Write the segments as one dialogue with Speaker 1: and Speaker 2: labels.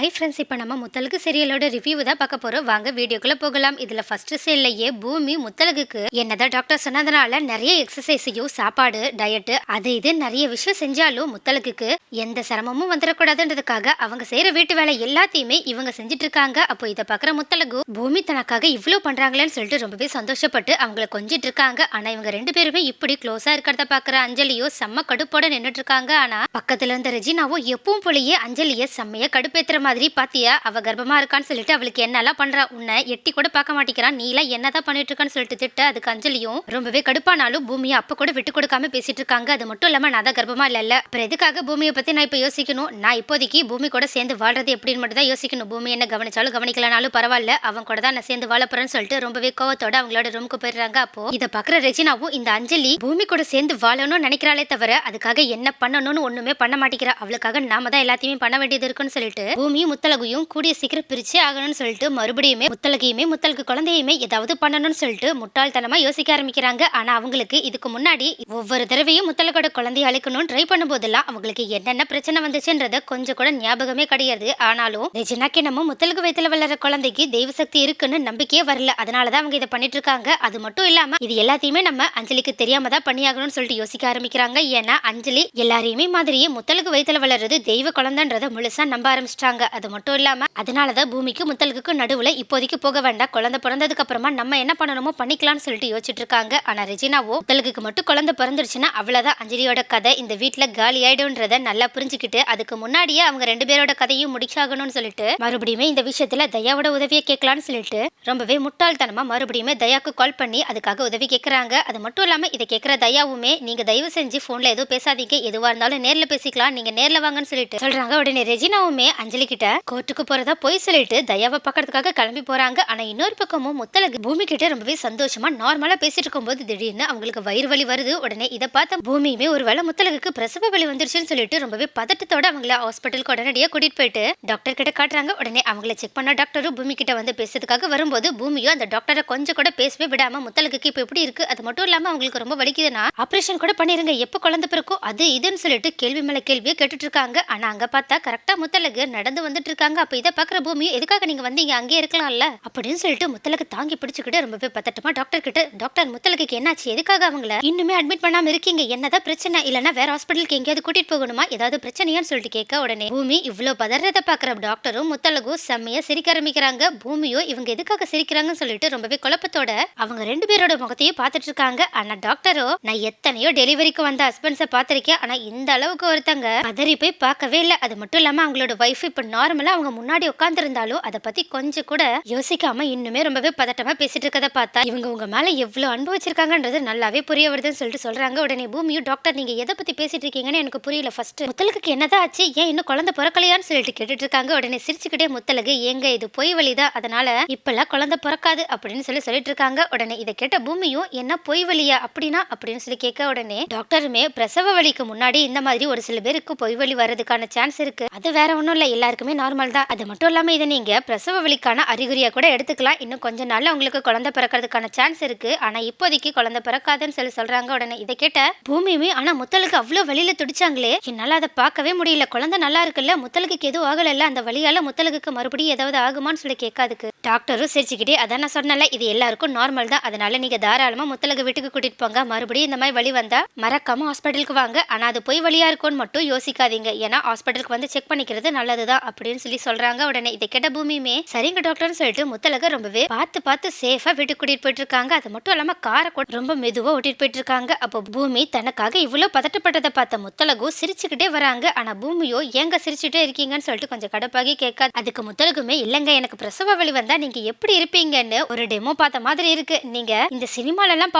Speaker 1: Hi friends இப்போ நம்ம Muthazhagu சீரியலோட review தான் பார்க்க போறோம். வாங்க வீடியோக்குள்ள போகலாம். இதுல ஃபர்ஸ்ட் சீன்லயே பூமி முத்தலகுக்கு. என்னதான் டாக்டர் சொன்னதுனால நிறைய எக்ஸசைஸையும் சாப்பாடு டயட்டு அது இது நிறைய விஷயம் செஞ்சாலும் முத்தலகுக்கு எந்த சிரமமும் வந்துடக்கூடாதுன்றதுக்காக அவங்க செய்யற வீட்டு வேலை எல்லாத்தையுமே இவங்க செஞ்சுட்டு இருக்காங்க அப்போ இதை பார்க்குற முத்தலகு பூமி தனக்காக இவ்வளோ பண்றாங்களேன்னு சொல்லிட்டு ரொம்பவே சந்தோஷப்பட்டு அவங்கள கொஞ்சிட்டு இருக்காங்க ஆனா இவங்க ரெண்டு பேருமே இப்படி க்ளோஸாக இருக்கிறத பார்க்குற அஞ்சலியோ செம்ம கடுப்போட நின்னுட்டு இருக்காங்க ஆனா பக்கத்துல இருந்த ரெஜினாவோ எப்பவும் போலயே அஞ்சலிய செம்மையாக கடுப்பேற்றுற மாதிரி பாத்தியா அவள் கர்ப்பமாக இருக்கான்னு சொல்லிட்டு அவளுக்கு என்னெல்லாம் பண்ணுறா உன்னை எட்டி கூட பார்க்க மாட்டேங்கிறான். நீலாம் என்னதான் பண்ணிட்டு இருக்கான்னு சொல்லிட்டு திட்ட. அதுக்கு அஞ்சலியும் ரொம்பவே கடுப்பானாலும் பூமியை அப்போ கூட விட்டு கொடுக்காம பேசிட்டு இருக்காங்க. அது மட்டும் இல்லாமல் நான் தான் இல்லை இல்லை. அப்புறம் எதுக்காக பூமியை பற்றி நான் இப்போ யோசிக்கணும்? நான் இப்போதைக்கு பூமி கூட சேர்ந்து வாழ்றது எப்படின்னு மட்டும் தான் யோசிக்கணும். பூமி என்ன கவனிச்சாலும் கவனிக்கலனாலும் பரவாயில்ல. அவன் கூட தான் நான் சேர்ந்து வாழ போறேன்னு சொல்லிட்டு ரொம்பவே கோவத்தோட அவங்களோட ரூமுக்கு போயிடுறாங்க அப்போ. இதை பார்க்குற ரெஜினாவும் இந்த அஞ்சலி பூமி கூட சேர்ந்து வாழணும்னு நினைக்கிறாளே தவிர அதுக்காக என்ன பண்ணணும்னு ஒன்றுமே பண்ண மாட்டேங்கிறா. அவளுக்காக நாம தான் எல்லாத்தையுமே பண்ண வேண்டியது இருக்குன்னு சொல்லிட்டு பூமி பூமியும் முத்தலகையும் கூடிய சீக்கிரம் பிரிச்சே ஆகணும்னு சொல்லிட்டு மறுபடியுமே முத்தலகையுமே முத்தலகு குழந்தையுமே ஏதாவது பண்ணணும்னு சொல்லிட்டு முட்டாள்தனமா யோசிக்க ஆரம்பிக்கிறாங்க. ஆனா அவங்களுக்கு இதுக்கு முன்னாடி ஒவ்வொரு தடவையும் முத்தலகோட குழந்தைய அழைக்கணும்னு ட்ரை பண்ணும்போதெல்லாம் அவங்களுக்கு என்னென்ன பிரச்சனை வந்துச்சுன்றத கொஞ்சம் கூட ஞாபகமே கிடையாது. ஆனாலும் ரெஜினாக்கு நம்ம முத்தலகு வயித்துல வளர குழந்தைக்கு தெய்வ சக்தி இருக்குன்னு நம்பிக்கையே வரல. அதனாலதான் அவங்க இதை பண்ணிட்டு இருக்காங்க. அது மட்டும் இல்லாம இது எல்லாத்தையுமே நம்ம அஞ்சலிக்கு தெரியாம தான் பண்ணியாகணும்னு சொல்லிட்டு யோசிக்க ஆரம்பிக்கிறாங்க. ஏன்னா அஞ்சலி எல்லாரையுமே மாதிரியே முத்தலுக்கு வயித்துல வளர்றது தெய்வ குழந்தைன்றத முழுசா நம்ப ஆரம்பிச்சிட்டாங்க. அது மட்டும் இல்லாமல் அதனால தான் பூமிக்கு முத்தலுக்கு நடுவில் இப்போதைக்கு போக வேண்டாம். குழந்தை பிறந்ததுக்கு அப்புறமா நம்ம என்ன பண்ணணுமோ பண்ணிக்கலாம்னு சொல்லிட்டு யோசிச்சுட்டு இருக்காங்க ஆனால் ரெஜினாவோ முத்தலுக்கு மட்டும் குழந்தை பிறந்துருச்சுன்னா அவ்வளோதான் அஞ்சலியோட கதை. இந்த வீட்டில் காலி ஆயிடும்ன்றத நல்லா புரிஞ்சுக்கிட்டு அதுக்கு முன்னாடியே அவங்க ரெண்டு பேரோட கதையும் முடிச்சாகணும்னு சொல்லிட்டு மறுபடியுமே இந்த விஷயத்தில் தயாவோட உதவியை கேட்கலான்னு சொல்லிட்டு ரொம்பவே முட்டாள்தனமாக மறுபடியுமே தயாக்கு கால் பண்ணி அதுக்காக உதவி கேட்குறாங்க. அது மட்டும் இல்லாமல் இதை கேட்குற தயாவுமே நீங்கள் தயவு செஞ்சு ஃபோனில் எதுவும் பேசாதீங்க. எதுவாக இருந்தாலும் நேரில் பேசிக்கலாம். நீங்கள் நேரில் வாங்கன்னு சொல்லிட்டு சொல்கிறாங்க உடனே ரெஜினாவுமே அஞ்சலி கிட்ட கோர்ட்டுக்கு போறதா போய் சொல்லிட்டு தயாவை பார்க்கறதுக்காக கிளம்பி போறாங்க. ஆனா இன்னொரு பக்கமும் முத்தலகு பூமி கிட்ட ரொம்பவே சந்தோஷமா நார்மலா பேசிட்டு இருக்கும்போது திடீர்னு அவங்களுக்கு வயிறு வலி வருது. உடனே இதை பார்த்த பூமியுமே ஒருவேளை முத்தலகுக்கு பிரசவ வலி வந்துருச்சுன்னு சொல்லிட்டு ரொம்பவே பதட்டத்தோட அவங்கள ஹாஸ்பிட்டலுக்கு உடனடியா கூட்டிட்டு போயிட்டு டாக்டர் கிட்ட காட்டுறாங்க. உடனே அவங்கள செக் பண்ண டாக்டரும் பூமி கிட்ட வந்து பேசுறதுக்காக வரும்போது பூமியும் அந்த டாக்டரை கொஞ்சம் கூட பேசவே விடாம முத்தலகுக்கு இப்போ எப்படி இருக்கு? அது மட்டும் இல்லாம அவங்களுக்கு ரொம்ப வலிக்குதுன்னா ஆபரேஷன் கூட பண்ணிருங்க. எப்போ குழந்தை பிறக்கோ அது இதுன்னு சொல்லிட்டு கேள்வி மேல கேள்வியே கேட்டுட்டு இருக்காங்க. ஆனா அங்க பார்த்தா கரெக்டா முத்தலகு நடந்து வந்துட்டு இருக்காங்க அப்ப இதை பாக்குற பூமி எதுக்காக நீங்க வந்தீங்க அங்கேயே இருக்கலாம்ல? அப்படின்னு சொல்லிட்டு முத்தலகு தாங்கி பிடிச்சுக்கிட்டு ரொம்பவே பத்தட்டமா டாக்டர் கிட்ட டாக்டர் முத்தலகுக்கு என்னாச்சு? எதுக்காக அவங்கள? இன்னுமே அட்மிட் பண்ணாம இருக்கீங்க. என்னதான் பிரச்சனை? இல்லைன்னா வேற ஹாஸ்பிட்டலுக்கு எங்கேயாவது கூட்டிட்டு போகணுமா? ஏதாவது பிரச்சனையான்னு சொல்லிட்டு கேட்க உடனே பூமி இவ்வளவு பதறத பாக்குற டாக்டரும் முத்தலகும் செம்மையா சிரிக்க ஆரம்பிக்கிறாங்க. பூமியோ இவங்க எதுக்காக சிரிக்கிறாங்கன்னு சொல்லிட்டு ரொம்பவே குழப்பத்தோட அவங்க ரெண்டு பேரோட முகத்தையும் பார்த்துட்டு இருக்காங்க ஆனா டாக்டரோ நான் எத்தனையோ டெலிவரிக்கு வந்த ஹஸ்பண்ட்ஸை பார்த்துருக்கேன். ஆனா இந்த அளவுக்கு ஒருத்தங்க பதறி போய் பார்க்கவே இல்லை. அது மட்டும் இல்லாம அவங்களோட ஒய்ஃப் இப்ப நார்மலா அவங்க முன்னாடி உட்காந்துருந்தாலும் அதை பத்தி கொஞ்சம் கூட யோசிக்காம இன்னுமே ரொம்பவே பதட்டமாக பேசிட்டு இருக்கதை பார்த்தா இவங்க உங்க மேலே எவ்வளோ அன்பு வச்சிருக்காங்கன்றது நல்லாவே புரிய வருதுன்னு சொல்லிட்டு சொல்றாங்க. உடனே பூமியும் டாக்டர் நீங்க எதை பத்தி பேசிட்டு இருக்கீங்கன்னு எனக்கு புரியல. ஃபர்ஸ்ட் முத்தலுக்கு என்னதான் ஆச்சு? ஏன் இன்னும் குழந்தை பிறக்கலையான்னு சொல்லிட்டு கேட்டுட்டு இருக்காங்க உடனே சிரிச்சுக்கிட்டே முத்தலகு ஏங்க இது பொய் வழிதான் அதனால இப்பெல்லாம் குழந்தை பிறக்காது அப்படின்னு சொல்லி சொல்லிட்டு இருக்காங்க. உடனே இதை கேட்ட பூமியும் என்ன பொய் வழியா? அப்படின்னா? அப்படின்னு சொல்லி கேட்க உடனே டாக்டருமே பிரசவ வழிக்கு முன்னாடி இந்த மாதிரி ஒரு சில பேருக்கு பொய் வலி வர்றதுக்கான சான்ஸ் இருக்கு. அது வேற ஒன்றும் இல்லை. எல்லாருக்கும் நார்மல் தான். அது மட்டும் இல்லாமல் இதை நீங்கள் பிரசவ வலிக்கான அறிகுறியாக கூட எடுத்துக்கலாம். இன்னும் கொஞ்ச நாள் உங்களுக்கு குழந்தை பிறக்கிறதுக்கான சான்ஸ் இருக்குது ஆனால் இப்போதைக்கு குழந்தை பிறக்காதுன்னு சொல்லி சொல்கிறாங்க உடனே இதை கேட்ட பூமியுமே ஆனால் முத்தலுக்கு அவ்வளோ வழியில் துடிச்சாங்களே. என்னால் அதை பார்க்கவே முடியல. குழந்தை நல்லா இருக்குல்ல. முத்தலுக்கு எதுவும் ஆகலைல்ல? அந்த வழியால் முத்தலுக்கு மறுபடியும் ஏதாவது ஆகுமான்னு சொல்லி கேட்காதுக்கு. டாக்டரும் சிரிச்சுக்கிட்டே அதான் நான் சொன்னல இது எல்லாருக்கும் நார்மல் தான். அதனால நீங்க தாராளமா முத்தலக வீட்டுக்கு கூட்டிட்டு போங்க. மறுபடியும் இந்த மாதிரி வழி வந்தா மறக்காம ஹாஸ்பிட்டலுக்கு வாங்க. ஆனா அது போய் வழியா இருக்கும்னு மட்டும் யோசிக்காதீங்க. ஏன்னா ஹாஸ்பிட்டலுக்கு வந்து செக் பண்ணிக்கிறது நல்லதுதான் அப்படின்னு சொல்லி சொல்றாங்க உடனே. இதை கேட்ட பூமியுமே சரிங்க டாக்டர்னு சொல்லிட்டு முத்தலக ரொம்பவே பார்த்து பார்த்து சேஃபா வீட்டுக்கு கூட்டிட்டு போயிட்டு இருக்காங்க அது மட்டும் இல்லாம காரை கூட ரொம்ப மெதுவா ஓட்டிட்டு போயிட்டு இருக்காங்க அப்போ பூமி தனக்காக இவ்வளவு பதட்டப்பட்டதை பார்த்த முத்தலகு சிரிச்சுக்கிட்டே வராங்க. ஆனா பூமியோ ஏங்க சிரிச்சுட்டே இருக்கீங்கன்னு சொல்லிட்டு கொஞ்சம் கடப்பாகி கேட்காது. அதுக்கு முத்தலகுமே இல்லைங்க எனக்கு பிரசவ வழி வந்தா நீங்க எப்படி இருப்பீங்கன்னு ஒரு டெமோ பார்த்த மாதிரி இருக்கு. நீங்க இந்த சினிமால எல்லாம்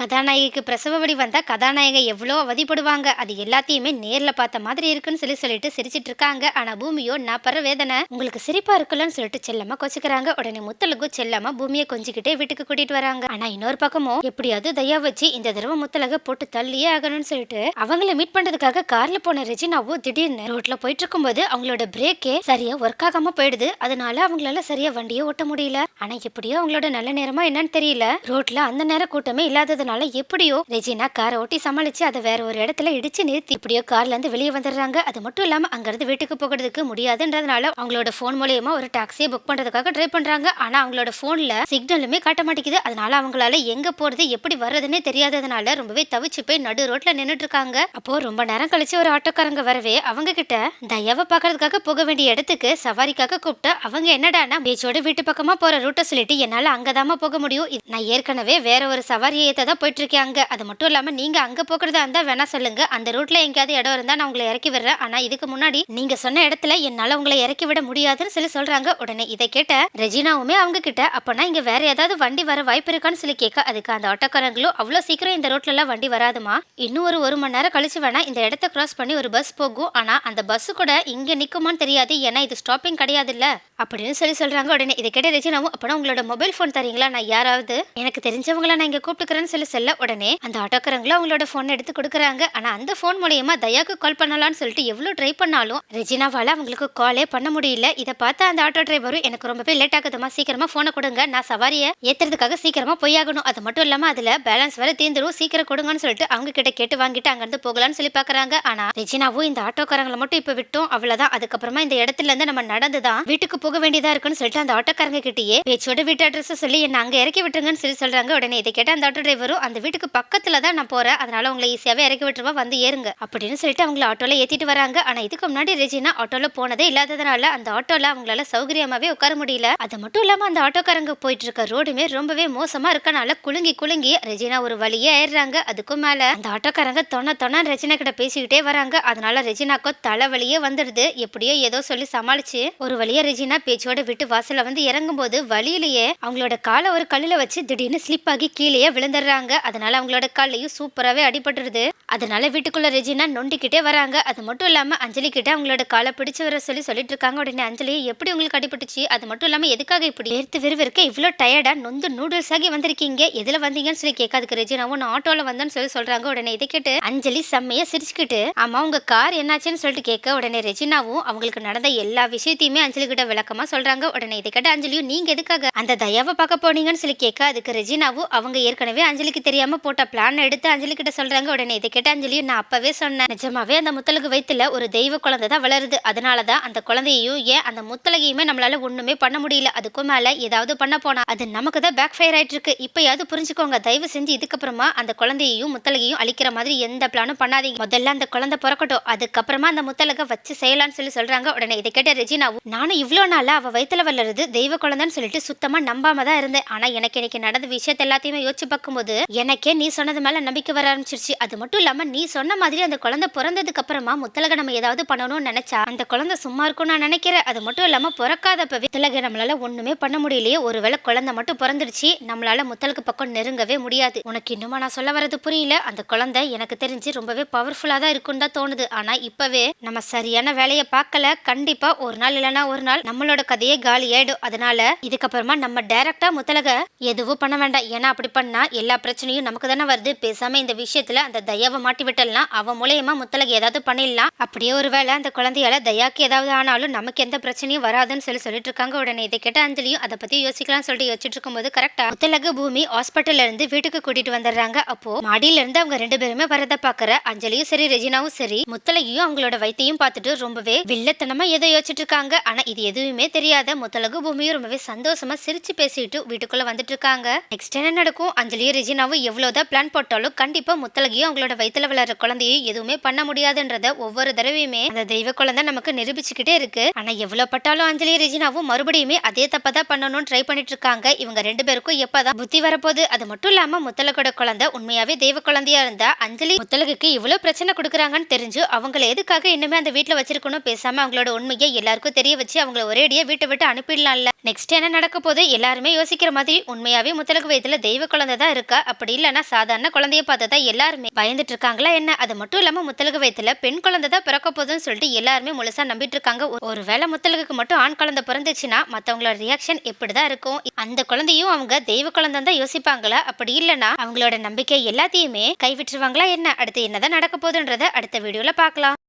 Speaker 1: கதாநாயகிக்கு பிரசவ வடி வந்தா கதாநாயக எவ்வளோ அவதிப்படுவாங்க? அது எல்லாத்தையுமே நேர்ல பார்த்த மாதிரி இருக்குன்னு சொல்லி சொல்லிட்டு சிரிச்சிட்டு இருக்காங்க. ஆனா பூமியோ நான் பர வேதனை உங்களுக்கு சிரிப்பா இருக்குல்லன்னு சொல்லிட்டு செல்லமா கொச்சுக்கிறாங்க. உடனே முத்தலகு செல்லமா பூமியை கொஞ்சிக்கிட்டே வீட்டுக்கு கூட்டிட்டு வராங்க. ஆனா இன்னொரு பக்கமும் எப்படியாவது தயா வச்சு இந்த தடவை முத்தலக போட்டு தள்ளியே ஆகணும்னு சொல்லிட்டு அவங்கள மீட் பண்றதுக்காக கார்ல போன ரெஜினாவோ திடீர்னு ரோட்ல போயிட்டு இருக்கும்போது அவங்களோட பிரேக்கே சரியா ஒர்க் ஆகாம போயிடுது. அதனால அவங்களால சரியா வண்டியை ஓட்ட முடியல. ஆனா எப்படியோ அவங்களோட நல்ல நேரமா என்னன்னு தெரியல. ரோட்ல அந்த நேரம் கூட்டமே இல்லாததுனால எப்படியோ ரெஜினா காரை ஓட்டி சமாளிச்சு அதை வேற ஒரு இடத்துல இடிச்சு நிறுத்தி இப்படியோ கார்ல இருந்து வெளியே வந்துடுறாங்க. அது மட்டும் இல்லாம அங்கிருந்து வீட்டுக்கு போகிறதுக்கு முடியாதுன்றதுனால அவங்களோட போன் மூலியமா ஒரு டாக்ஸியை புக் பண்றதுக்காக ட்ரை பண்றாங்க. ஆனா அவங்களோட போன்ல சிக்னலுமே காட்ட மாட்டேங்குது. அதனால அவங்களால எங்க போறது எப்படி வர்றதுன்னே தெரியாததுனால ரொம்பவே தவிச்சு போய் நடு ரோட்ல நின்றுட்டு இருக்காங்க. அப்போ ரொம்ப நேரம் கழிச்சு ஒரு ஆட்டோக்காரங்க வரவே அவங்க கிட்ட தயாவை பாக்குறதுக்காக போக வேண்டிய இடத்துக்கு சவாரிக்காக கூப்பிட்டு. அவங்க என்னடானா பேச்சோட வீட்டு பக்கமாக போகிற ரூட்டை சொல்லிட்டு என்னால் அங்கே தாம்மா போக முடியும். இது- நான் ஏற்கனவே வேற ஒரு சவாரி ஏற்ற தான் போயிட்டுருக்கேன் அங்கே. அது மட்டும் இல்லாமல் நீங்கள் அங்கே போகிறதா இருந்தால் வேணா சொல்லுங்கள் அந்த ரூட்டில் எங்கேயாவது இடம் இருந்தால் நான் உங்களை இறக்கி விடுறேன். ஆனால் இதுக்கு முன்னாடி நீங்கள் சொன்ன இடத்துல என்னால் உங்களை இறக்கி விட முடியாதுன்னு சொல்லி சொல்கிறாங்க உடனே இதை கேட்ட ரெஜினாவுமே அவங்க கிட்ட அப்போனா இங்கே வேற ஏதாவது வண்டி வர வாய்ப்பு இருக்கான்னு சொல்லி கேட்க அதுக்கு அந்த ஆட்டோக்காரங்களும் அவ்வளோ சீக்கிரம் இந்த ரோட்லலாம் வண்டி வராதுமா இன்னும் ஒரு ஒரு மணி நேரம் கழிச்சு வேணா இந்த இடத்த கிராஸ் பண்ணி ஒரு பஸ் போகும். ஆனால் அந்த பஸ்ஸு கூட இங்கே நிற்குமான்னு தெரியாது. ஏன்னா இது ஸ்டாப்பிங் கிடையாதுல்ல. அப்படின்னு சொல்லி சொல்கிறாங்க உடனே இதை கேட்ட ரெஜினாவும் அப்பனா உங்களோட மொபைல் ஃபோன் தரீங்களா? நான் யாராவது? எனக்கு தெரிஞ்சவங்கள நான் இங்கே கூப்பிட்டுக்கிறேன்னு சொல்லி சொல்ல உடனே அந்த ஆட்டோக்காரங்களும் அவங்களோட ஃபோன் எடுத்து கொடுக்குறாங்க. ஆனால் அந்த ஃபோன் மூலியமா தயாக்கு கால் பண்ணலாம்னு சொல்லிட்டு எவ்வளோ ட்ரை பண்ணாலும் ரெஜினாவால் அவங்களுக்கு காலே பண்ண முடியல. இதை பார்த்து அந்த ஆட்டோ டிரைவரும் எனக்கு ரொம்பவே லேட் ஆகுதுமா சீக்கிரமாக ஃபோனை கொடுங்க. நான் சவாரியை ஏற்றுறதுக்காக சீக்கிரமாக போயாகணும். அது மட்டும் இல்லாமல் அதில் பேலன்ஸ் வர தீர்ந்துடும் சீக்கிரம் கொடுங்கன்னு சொல்லிட்டு அவங்க கிட்ட கேட்டு வாங்கிட்டு அங்கேருந்து போகலாம்னு சொல்லி பார்க்குறாங்க ஆனால் ரெஜினாவும் இந்த ஆட்டோக்காரங்களை மட்டும் இப்போ விட்டோம். அவ்வளோதான் அதுக்கப்புறமா இந்த இடத்துல இருந்து நம்ம நடந்துதான் வீட்டுக்கு போக போக வேண்டியதா இருக்குன்னு சொல்லிட்டு அந்த ஆட்டோக்காரங்க கிட்டயே பேச்சோட வீட்டு அட்ரஸ் சொல்லி என்ன அங்க இறக்கி விட்டுருங்கன்னு சொல்லி சொல்றாங்க. உடனே இதை கேட்ட அந்த ஆட்டோ டிரைவரும் அந்த வீட்டுக்கு பக்கத்துல தான் நான் போறேன். அதனால உங்களை ஈஸியாவே இறக்கி விட்டுருவா வந்து ஏறுங்க. அப்படின்னு சொல்லிட்டு அவங்கள ஆட்டோல ஏத்திட்டு வராங்க. ஆனா இதுக்கு முன்னாடி ரெஜினா ஆட்டோல போனதே இல்லாததுனால அந்த ஆட்டோல அவங்களால சௌகரியமாவே உட்கார முடியல. அது மட்டும் இல்லாம அந்த ஆட்டோக்காரங்க போயிட்டு இருக்க ரோடுமே ரொம்பவே மோசமா இருக்கனால குலுங்கி குலுங்கி ரெஜினா ஒரு வழியே ஏறுறாங்க அதுக்கும் மேல அந்த ஆட்டோக்காரங்க தொண தொண ரெஜினா கிட்ட பேசிக்கிட்டே வராங்க. அதனால ரெஜினாக்கோ தலைவலியே வந்துடுது. எப்படியோ ஏதோ சொல்லி சமாளிச்சு ஒரு வழியா ரெஜினா பேச்சோட விட்டு வாசல்ல வந்து இறங்கும் போது வழியிலேயே அவங்களோட காலை ஒரு கல்லுல வச்சு திடீர்னு ஸ்லிப் ஆகி கீழேயே விழுந்துடுறாங்க. அதனால அவங்களோட கால்லையும் சூப்பராகவே அடிபட்டுருது. அதனால வீட்டுக்குள்ள ரெஜினா நொண்டிக்கிட்டே வராங்க. அது மட்டும் இல்லாம அஞ்சலி கிட்ட அவங்களோட காலை பிடிச்சு வர சொல்லி சொல்லிட்டு இருக்காங்க உடனே அஞ்சலி எப்படி உங்களுக்கு அடிபட்டுச்சு? அது மட்டும் இல்லாம எதுக்காக இப்படி? எடுத்து விறுவிறுக்க இவ்வளோ டயர்டா நொந்து நூடுல்ஸ் ஆகி வந்திருக்கீங்க. எதுல வந்தீங்கன்னு சொல்லி கேட்காதுக்கு ரெஜினாவும் நான் ஆட்டோல வந்தேன்னு சொல்லி சொல்றாங்க. உடனே இதை கேட்டு அஞ்சலி செம்மையா சிரிச்சுக்கிட்டு ஆமா உங்க கார் என்னாச்சுன்னு சொல்லிட்டு கேட்க. உடனே ரெஜினாவும் அவங்களுக்கு நடந்த எல்லா விஷயத்தையுமே அஞ்சலி கிட்ட விளக்கமா சொல்றாங்க. உடனே இதை கேட்ட அஞ்சலியும் நீங்க எதுக்காக அந்த தயாவை பார்க்க போனீங்கன்னு சொல்லி கேட்க அதுக்கு ரெஜினாவும் அவங்க ஏற்கனவே அஞ்சலிக்கு தெரியாம போட்ட பிளான் எடுத்து அஞ்சலி கிட்ட சொல்றாங்க. உடனே இதை கேட்ட அஞ்சலியும் நான் அப்பவே சொன்னேன். நிஜமாவே அந்த முத்தலகு வயிற்றுல ஒரு தெய்வ குழந்தை தான் வளருது. அதனாலதான் அந்த குழந்தையையும் ஏன் அந்த முத்தலகையுமே நம்மளால ஒண்ணுமே பண்ண முடியல. அதுக்கும் மேல ஏதாவது பண்ண போனா அது நமக்கு தான் பேக் ஃபயர் ஆயிட்டு இருக்கு இப்பயாவது புரிஞ்சுக்கோங்க. தயவு செஞ்சு இதுக்கப்புறமா அந்த குழந்தையையும் முத்தலகையும் அழிக்கிற மாதிரி எந்த பிளானும் பண்ணாதீங்க. முதல்ல அந்த குழந்தை பிறக்கட்டும். அதுக்கப்புறமா அந்த முத்தலகை வச்சு செய்யலாம்னு சொல்லி சொல்றாங்க. உடனே இதை கேட்ட ரெஜினாவும் நானும் இவ்வளோ நாளில் அவள் வயித்துல வளருது தெய்வ குழந்தைன்னு சொல்லிட்டு சுத்தமாக நம்பாம தான் இருந்தேன். ஆனால் எனக்கு இன்னைக்கு நடந்த விஷயத்த எல்லாத்தையுமே யோசிச்சு பார்க்கும்போது எனக்கே நீ சொன்னது மேலே நம்பிக்கை வர ஆரம்பிச்சிருச்சு. அது மட்டும் இல்லாமல் நீ சொன்ன மாதிரி அந்த குழந்தை பிறந்ததுக்கு அப்புறமா முத்தலக நம்ம ஏதாவது பண்ணணும்னு நினைச்சா அந்த குழந்தை சும்மா இருக்கும் நான் நினைக்கிறேன். அது மட்டும் இல்லாமல் பிறக்காதப்பவே முத்தலக நம்மளால ஒன்றுமே பண்ண முடியலையே. ஒருவேளை குழந்தை மட்டும் பிறந்துருச்சு நம்மளால முத்தலுக்கு பக்கம் நெருங்கவே முடியாது. உனக்கு இன்னுமா நான் சொல்ல வரது புரியல. அந்த குழந்தை எனக்கு தெரிஞ்சு ரொம்பவே பவர்ஃபுல்லாக தான் இருக்குன்னு தான் தோணுது. ஆனால் இப்போவே நம்ம சரியான வேலையை பார்க்கல. கண்டிப்பாக ஒரு நாள் இல்லைன்னா ஒரு நாள் நம்மளோட கதையே காலி ஆயிடும். அதனால இதுக்கப்புறமா நம்ம டைரக்டா முத்தலக எதுவும் பண்ண வேண்டாம். ஏன்னா அப்படி பண்ணா எல்லா பிரச்சனையும் நமக்கு தானே வருது. பேசாம இந்த விஷயத்துல அந்த தயாவை மாட்டி விட்டலாம் அவன் மூலயமா முத்தலக ஏதாவது பண்ணிடலாம். அப்படியே ஒருவேளை அந்த குழந்தையால தயாக்கு ஏதாவது ஆனாலும் நமக்கு எந்த பிரச்சனையும் வராதுன்னு சொல்லி சொல்லிட்டு இருக்காங்க. உடனே இதை கேட்ட அஞ்சலியும் அதை பத்தி யோசிக்கலாம் சொல்லிட்டு யோசிச்சுட்டு இருக்கும்போது கரெக்டா முத்தலகு பூமி ஹாஸ்பிட்டல்ல இருந்து வீட்டுக்கு கூட்டிட்டு வந்துடுறாங்க. அப்போ மாடியில இருந்து அவங்க ரெண்டு பேருமே வரத பாக்குற அஞ்சலியும் சரி ரெஜினாவும் சரி முத்தலகியும் அவங்களோட வைத்தையும் பார்த்துட்டு ரொம்பவே வில்லத்தனமா ஏதோ யோசிச்சுட்டு இருக்காங்க. ஆனா இது எதுவும் தெரியாத முத்தலகு பூமியும் ரொம்பவே சந்தோஷமா சிரிச்சு பேசிட்டு வீட்டுக்குள்ள வந்துட்டு இருக்காங்க நெக்ஸ்ட் என்ன நடக்கும்? அஞ்சலியும் ரெஜினாவும் எவ்வளவுதான் பிளான் போட்டாலும் கண்டிப்பா முத்தலகியும் அவங்களோட வயிற்றுல வளர்ற குழந்தையும் எதுவுமே பண்ண முடியாதுன்றத ஒவ்வொரு தடவையுமே அந்த தெய்வ குழந்தை நமக்கு நிரூபிச்சுக்கிட்டே இருக்கு. ஆனா எவ்வளவு பட்டாலும் அஞ்சலி ரெஜினாவும் மறுபடியுமே அதே தப்பதான் பண்ணணும்னு ட்ரை பண்ணிட்டு இருக்காங்க இவங்க ரெண்டு பேருக்கும் எப்பதான் புத்தி வரப்போகுது? அது மட்டும் இல்லாம முத்தலகோட குழந்தை உண்மையாவே தெய்வ குழந்தையா இருந்தா அஞ்சலி முத்தலகுக்கு இவ்வளவு பிரச்சனை கொடுக்குறாங்கன்னு தெரிஞ்சு அவங்கள எதுக்காக இன்னுமே அந்த வீட்டுல வச்சிருக்கணும்? பேசாம அவங்களோட உண்மையை எல்லாருக்கும் தெரிய வச்சு அவங்கள ஒரேடியா வீட்டை விட்டு அனுப்பிடலாம்ல. நெக்ஸ்ட் என்ன நடக்க போது எல்லாருமே யோசிக்கிற மாதிரி உண்மையாவே முத்தலகு வயதுல தெய்வ குழந்தை தான் இருக்கா? அப்படி இல்லைன்னா சாதாரண குழந்தைய பார்த்ததா எல்லாருமே பயந்துட்டு இருக்காங்களா என்ன? அது மட்டும் இல்லாம முத்தலகு வயதுல பெண் குழந்தை தான் பிறக்க போதுன்னு சொல்லிட்டு எல்லாருமே முழுசா நம்பிட்டு இருக்காங்க. ஒரு- ஒருவேளை முத்தலகுக்கு மட்டும் ஆண் குழந்தை பிறந்துச்சுன்னா மத்தவங்களோட ரியாக்ஷன் எப்படிதான் இருக்கும். அந்த குழந்தையும் அவங்க தெய்வ குழந்தை தான் யோசிப்பாங்களா? அப்படி இல்லைன்னா அவங்களோட நம்பிக்கை எல்லாத்தையுமே கைவிட்டுருவாங்களா என்ன? அடுத்து என்னதான் நடக்க போகுதுன்றத அடுத்த வீடியோல பார்க்கலாம்.